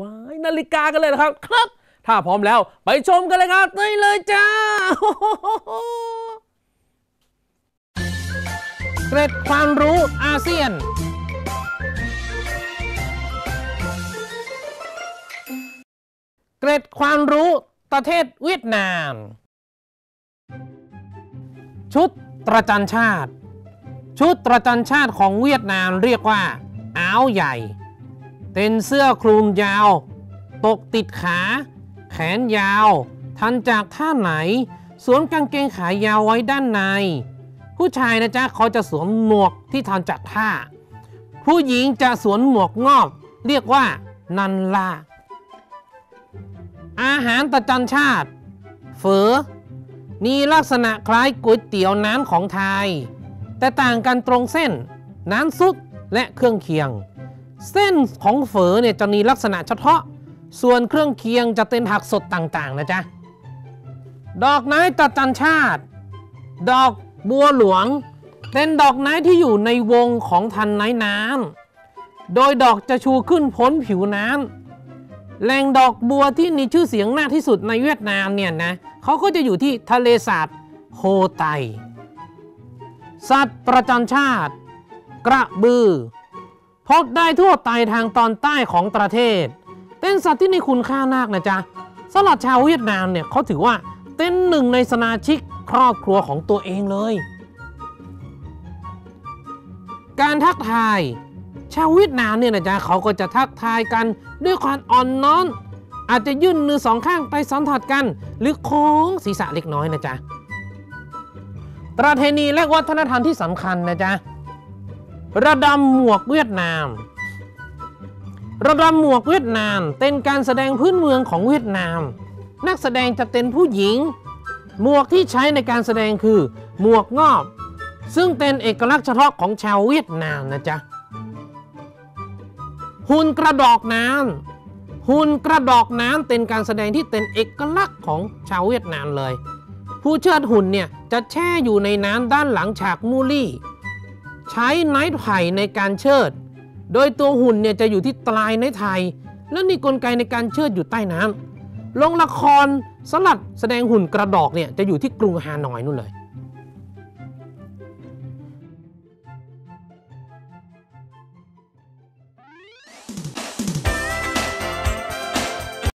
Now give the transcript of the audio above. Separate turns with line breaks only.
ว้ายนาฬิกากันเลยนะครับครับ ถ้าพร้อมแล้วไปชมกันเลยครับได้เลยจ้า
เกร็ดความรู้อาเซียนเกร็ดความรู้ประเทศเวียดนาม ชุดตระจันชาติ ชุดตระจันชาติของเวียดนามเรียกว่าอ้าวใหญ่ เป็นเสื้อคลุมยาว ตกติดขา แขนยาว ทันจากท่าไหน สวมกางเกงขายาวไว้ด้านใน ผู้ชายนะจ๊ะเขาจะสวมหมวกที่ทันจากท่า ผู้หญิงจะสวมหมวกงอบเรียกว่า นันลาอาหารประจำชาติ เฝอมีลักษณะคล้ายก๋วยเตี๋ยวน้ำของไทย แต่ต่างกันตรงเส้น น้ำซุปและเครื่องเคียง เส้นของเฝอเนี่ยจะมีลักษณะเฉพาะ ส่วนเครื่องเคียงจะเป็นผักสดต่างๆนะจ๊ะ ดอกไม้ตะจันชาติ ดอกบัวหลวง เป็นดอกไม้ที่อยู่ในวงของทันไน้น้ำโดยดอกจะชูขึ้นพ้นผิวน้ำแหล่งดอกบัวที่มีชื่อเสียงมากที่สุดในเวียดนามเนี่ยนะเขาก็จะอยู่ที่ทะเลสาบโฮไต สัตว์ประจำชาติ กระบือ พบได้ทั่วไปทางตอนใต้ของประเทศ เป็นสัตว์ที่มีคุณค่ามากนะจ๊ะสำหรับชาวเวียดนามเนี่ยเขาถือว่าเป็นหนึ่งในสมาชิกครอบครัวของตัวเองเลย การทักทาย ชาวเวียดนามเนี่ยนะจ๊ะเขาก็จะทักทายกันด้วยความอ่อนน้อมอาจจะยื่นมือสองข้างไปสัมผัสกัน หรือโค้งศีรษะเล็กน้อยนะจ๊ะประเพณีและวัฒนธรรมที่สำคัญนะจ๊ะ ระดำหมวกเวียดนาม ระดำหมวกเวียดนาม เป็นการแสดงพื้นเมืองของเวียดนาม นักแสดงจะเป็นผู้หญิง หมวกที่ใช้ในการแสดงคือ หมวกงอบ ซึ่งเป็นเอกลักษณ์เฉพาะของชาวเวียดนามนะจ๊ะ หุ่นกระดอกน้ำหุ่นกระดอกน้ำเป็นการแสดงที่เป็นเอกลักษณ์ของชาวเวียดนามเลย ผู้เชิดหุ่นเนี่ยจะแช่อยู่ในน้ำด้านหลังฉากมูลี่ ใช้ไนท์ไผ่ในการเชิด โดยตัวหุ่นเนี่ยจะอยู่ที่ปลายไม้ไทย และมีกลไกในการเชิดอยู่ใต้น้ำลงละครสลัดแสดงหุ่นกระดอกเนี่ยจะอยู่ที่กรุงฮานอยนู่นเลย